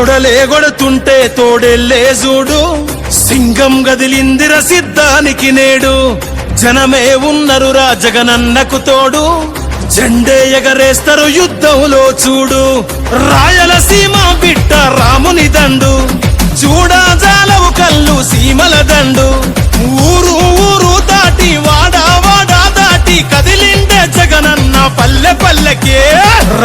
తొడలే కొడుతుంటే తోడెల్లే చూడు. సింగం గదిలిందిర సిద్ధానికి నేడు. జనమే ఉన్నరురా జగనన్నకు తోడు. జెండే ఎగరేస్తారు యుద్ధంలో చూడు. రాయలసీమ బిడ్డ రాముని దండు. చూడా జాలవు కళ్ళు సీమల దండు. ఊరు ఊరు దాటి వాడా వాడా దాటి కదిలిండే జగనన్న పల్లె పల్లెకే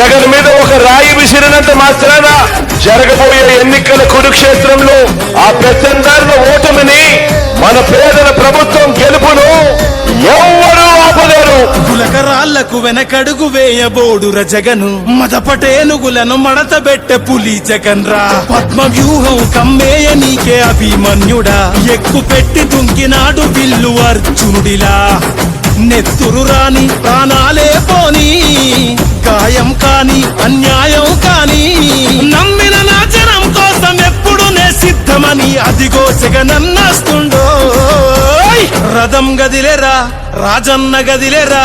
జగన్ మీద ఒక రాయి విసిరినంత మాత్రాన జరగబోయే ఎన్నికల కురుక్షేత్రంలో ఆ పెత్తందారుల ఓటమిని మన పేదల ప్రభుత్వం గెలుపును ఎవ్వరూ ఆపలేరు. గులకరాళ్ళకు వెనకడుగు వేయబోడుర జగను. మదపటేనుగులను మడతబెట్టె పులి జగన్ రా పద్మ వ్యూహం కమ్మేయ నీకే అభిమన్యుడా. ఎక్కు పెట్టి దుంకినాడు విల్లు అర్జునుడిలా. నెత్తురు రాని ప్రాణాలే పోనీ. గాయం కాని అన్యాయం కాని నమ్మిన నా జనం కోసం ఎప్పుడు నే సిద్ధమని అదిగో జగనన్నస్తుండో రథం గదిలేరా రాజన్న గదిలేరా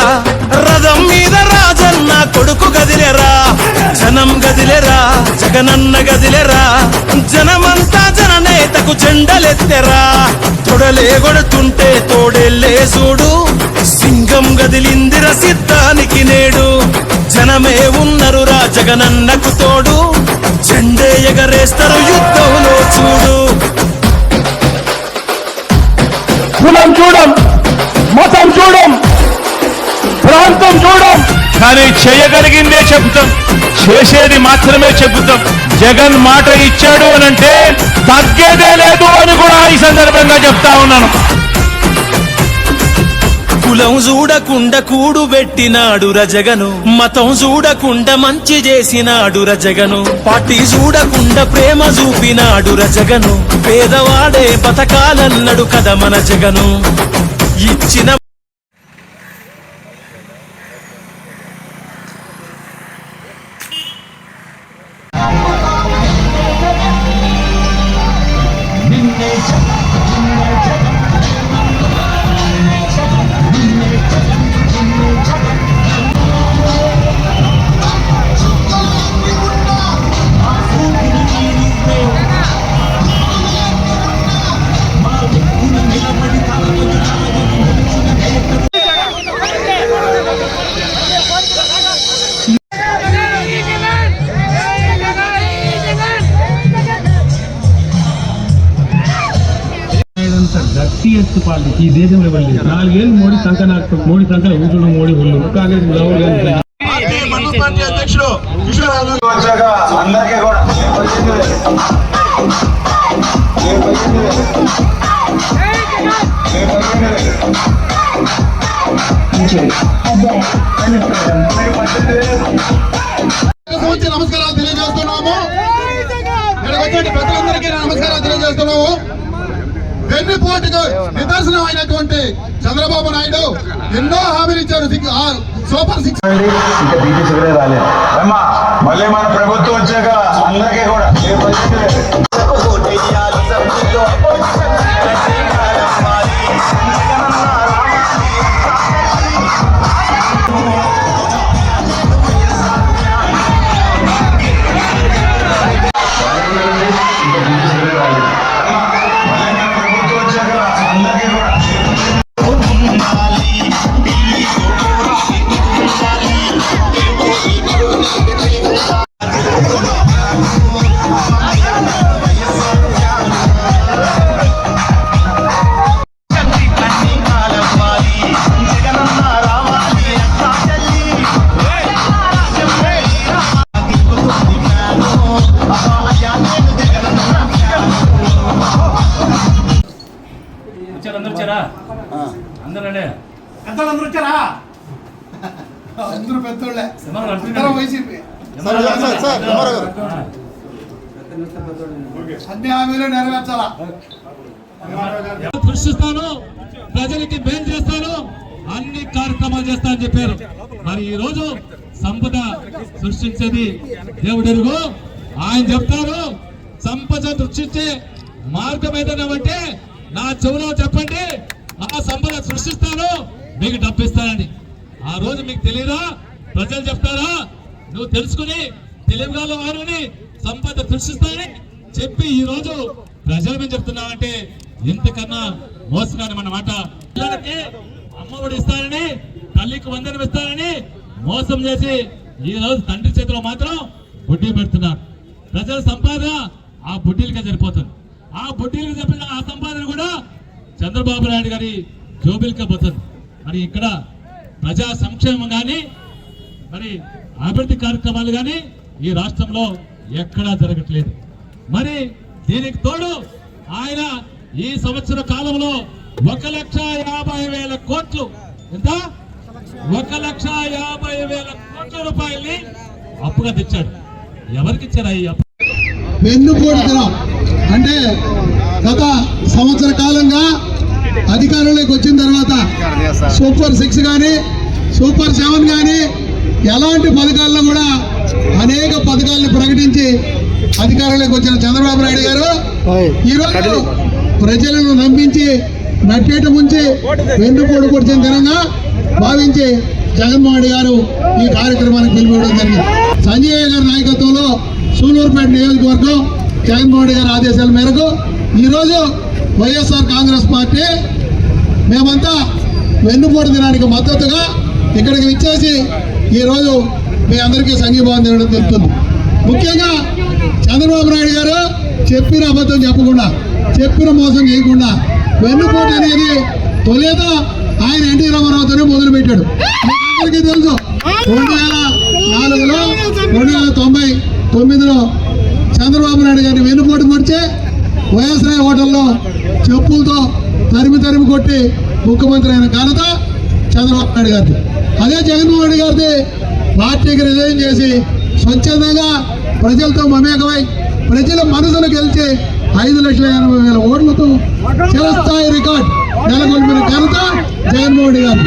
రథం మీద రాజన్న కొడుకు గదిలేరా జనం గదిలేరా జగనన్న గదిలేరా జనమంతా జననేతకు జెండలెత్తెరా. తొడలే కొడుతుంటే తోడెల్లే చూడు సింగం గదిలిందిర సిద్ధానికి నేడు. జనమే ఉన్నరురా జగనన్నకు తోడు జెండే ఎగరేస్తారు యుద్ధంలో చూడు. కులం చూడం మతం చూడం ప్రాంతం చూడం. కానీ చేయగలిగిందే చెబుతాం చేసేది మాత్రమే చెబుతాం. జగన్ మాట ఇచ్చాడు అని అంటే తగ్గేదే లేదు అని కూడా ఈ సందర్భంగా చెప్తా ఉన్నాను. కులం చూడకుండా కూడు పెట్టినాడు రజగను. మతం చూడకుండా మంచి చేసినాడు రజగను. పార్టీ చూడకుండా ప్రేమ చూపినాడు రజగను. పేదవాడే బతకాలన్నడు కదా మన జగను. ఇచ్చిన అంత గట్టియెస్ట్ పార్టీ. ఈ దేశంలో వెళ్ళి నాలుగేళ్ళు మోడీ సంఖ నాకు మోడీ సంఖ ఉంటున్న మోడీ ఒళ్ళు కాంగ్రెస్ రాహుల్ గాంధీ వచ్చాక అందరికీ కూడా వచ్చి నమస్కారాలు తెలియజేస్తున్నాము. ఇక్కడికి వచ్చిన ప్రజలందరికీ నమస్కారాలు తెలియజేస్తున్నాము వెన్నుపోటుకు నిదర్శనం అయినటువంటి చంద్రబాబు నాయుడు ఎన్నో హామీలు ఇచ్చారు సూపర్ సిక్స్. ఇంకా సిగరెట్ రాలేదు. మళ్ళీ మన ప్రభుత్వం వచ్చాక అందరికీ కూడా వచ్చారు? అందరు అందరండి పెద్దలందరూ వచ్చారా? అందరూ పెద్దోళ్ళే. అందరూ? వైసీపీ. అన్ని హామీలు నెరవేర్చాలా? సృష్టిస్తాను ప్రజలకి మేలు చేస్తాను అన్ని కార్యక్రమాలు చేస్తా అని చెప్పారు. మరి ఈ రోజు సంపద సృష్టించేది దేవుడెరుగు ఆయన చెప్తారు సంపద సృష్టించే మార్గం ఏదైనా అంటే నా చెవులో చెప్పండి ఆ సంపద సృష్టిస్తాను మీకు డబ్బిస్తానని. ఆ రోజు మీకు తెలియదా ప్రజలు చెప్తారా? నువ్వు తెలుసుకుని తెలివిగాలో వారిని సంపద సృష్టిస్తానని చెప్పి ఈ రోజు ప్రజలు మేము చెప్తున్నామంటే ఇంతకన్నా మోసగాని మన మాట. పిల్లలకి అమ్మఒడి ఇస్తానని తల్లికి వందనం ఇస్తానని మోసం చేసి ఈ రోజు తండ్రి చేతిలో మాత్రం బుడ్డి పెడుతున్నారు. ప్రజల సంపాదన ఆ బుడ్డీలకే సరిపోతుంది. ఆ బుడ్డీలకు చెప్పిన ఆ సంపాదన చంద్రబాబు నాయుడు గారి జోబిల్క పోతుంది. మరి ఇక్కడ ప్రజా సంక్షేమం కానీ మరి అభివృద్ధి కార్యక్రమాలు కానీ ఈ రాష్ట్రంలో ఎక్కడా జరగట్లేదు. మరి దీనికి తోడు ఆయన ఈ సంవత్సర కాలంలో ఒక లక్ష యాభై వేల కోట్లు ఎంత? ఒక లక్ష యాభై వేల కోట్ల రూపాయల్ని అప్పుగా తెచ్చాడు. ఎవరికి ఇచ్చారు ఈ అప్పు? వెన్నుపోటు అంటే గత సంవత్సర కాలంగా అధికారంలోకి వచ్చిన తర్వాత సూపర్ సిక్స్ కానీ సూపర్ సెవెన్ కానీ ఎలాంటి పథకాల్లో కూడా అనేక పథకాలను ప్రకటించి అధికారంలోకి వచ్చిన చంద్రబాబు నాయుడు గారు ఈరోజు ప్రజలను నమ్మించి నట్టేట ముంచి వెన్నుపోటు పొడిచిన దినంగా భావించి జగన్మోహన్ రెడ్డి గారు ఈ కార్యక్రమానికి పిలుపుకోవడం జరిగింది. సంజయ్ గారి నాయకత్వంలో సూలూరుపేట నియోజకవర్గం జగన్మోహన్ రెడ్డి గారి ఆదేశాల మేరకు ఈరోజు వైఎస్ఆర్ కాంగ్రెస్ పార్టీ మేమంతా వెన్నుపోటు దినానికి మద్దతుగా ఇక్కడికి విచ్చేసి ఈరోజు మీ అందరికీ సంఘీభావం తినడం తెలుపుతుంది ముఖ్యంగా చంద్రబాబు నాయుడు గారు చెప్పిన అబద్ధం చెప్పకుండా చెప్పిన మోసం చేయకుండా వెన్నుపోటు అనేది తొలేత ఆయన ఎన్టీ రామారావుతోనే మొదలుపెట్టాడు. అందరికీ తెలుసు రెండు వేల నాలుగులో రెండు వేల తొంభై తొమ్మిదిలో చంద్రబాబు నాయుడు గారిని వెన్నుపోటు పొడిచే వైఎస్ఆర్ హోటల్లో చెప్పులతో తరిమి తరిమి కొట్టి ముఖ్యమంత్రి అయిన ఘనత చంద్రబాబు నాయుడు గారిది. అదే జగన్మోహన్ రెడ్డి గారిది పార్టీకి రిజైన్ చేసి స్వచ్ఛందంగా ప్రజలతో మమేకమై ప్రజల మనసును గెలిచి ఐదు లక్షల ఎనభై వేల ఓట్లతో చిరస్థాయి రికార్డ్ నెలకొల్పిన ఘనత జగన్మోహన్ రెడ్డి గారు